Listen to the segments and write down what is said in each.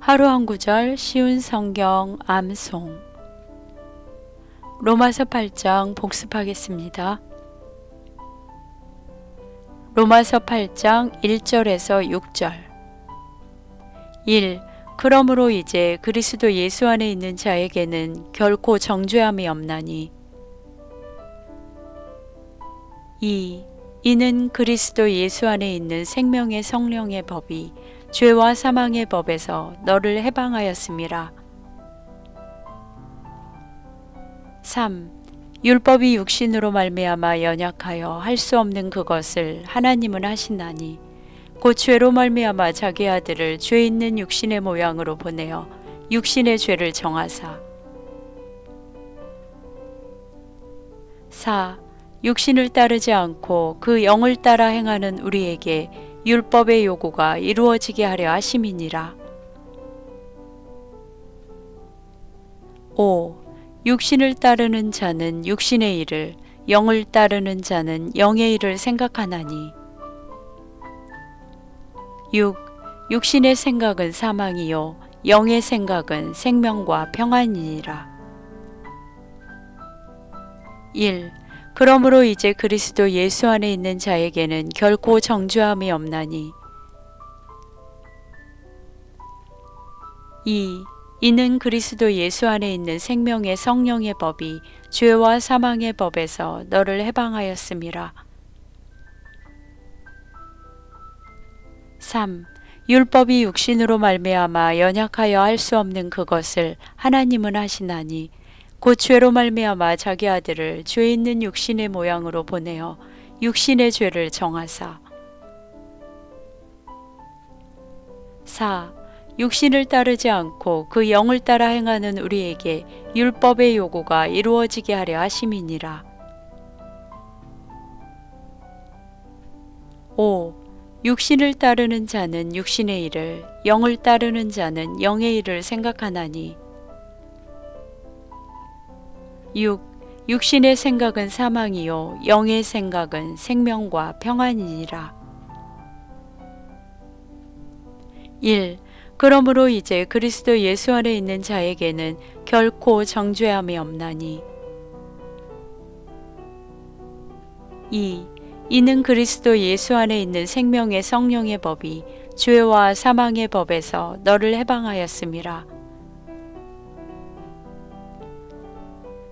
하루 한 구절 쉬운 성경 암송 로마서 8장 복습하겠습니다. 로마서 8장 1절에서 6절 1. 그러므로 이제 그리스도 예수 안에 있는 자에게는 결코 정죄함이 없나니 2. 이는 그리스도 예수 안에 있는 생명의 성령의 법이 죄와 사망의 법에서 너를 해방하였음이라. 3. 율법이 육신으로 말미암아 연약하여 할 수 없는 그것을 하나님은 하시나니 곧 죄로 말미암아 자기 아들을 죄 있는 육신의 모양으로 보내어 육신의 죄를 정하사 4. 육신을 따르지 않고 그 영을 따라 행하는 우리에게 율법의 요구가 이루어지게 하려 하심이니라. 5. 육신을 따르는 자는 육신의 일을, 영을 따르는 자는 영의 일을 생각하나니. 6. 육신의 생각은 사망이요, 영의 생각은 생명과 평안이니라. 1. 그러므로 이제 그리스도 예수 안에 있는 자에게는 결코 정죄함이 없나니. 2. 이는 그리스도 예수 안에 있는 생명의 성령의 법이 죄와 사망의 법에서 너를 해방하였음이라. 3. 율법이 육신으로 말미암아 연약하여 할 수 없는 그것을 하나님은 하시나니 곧 죄로 말미암아 자기 아들을 죄 있는 육신의 모양으로 보내어 육신의 죄를 정하사 4. 육신을 따르지 않고 그 영을 따라 행하는 우리에게 율법의 요구가 이루어지게 하려 하심이니라. 5. 육신을 따르는 자는 육신의 일을, 영을 따르는 자는 영의 일을 생각하나니 6. 육신의 생각은 사망이요 영의 생각은 생명과 평안이니라. 1. 그러므로 이제 그리스도 예수 안에 있는 자에게는 결코 정죄함이 없나니. 2. 이는 그리스도 예수 안에 있는 생명의 성령의 법이 죄와 사망의 법에서 너를 해방하였음이라.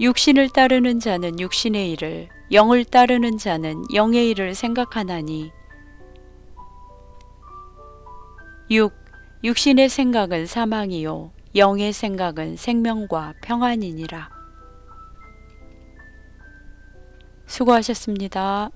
육신을 따르는 자는 육신의 일을, 영을 따르는 자는 영의 일을 생각하나니. 6. 육신의 생각은 사망이요, 영의 생각은 생명과 평안이니라. 수고하셨습니다.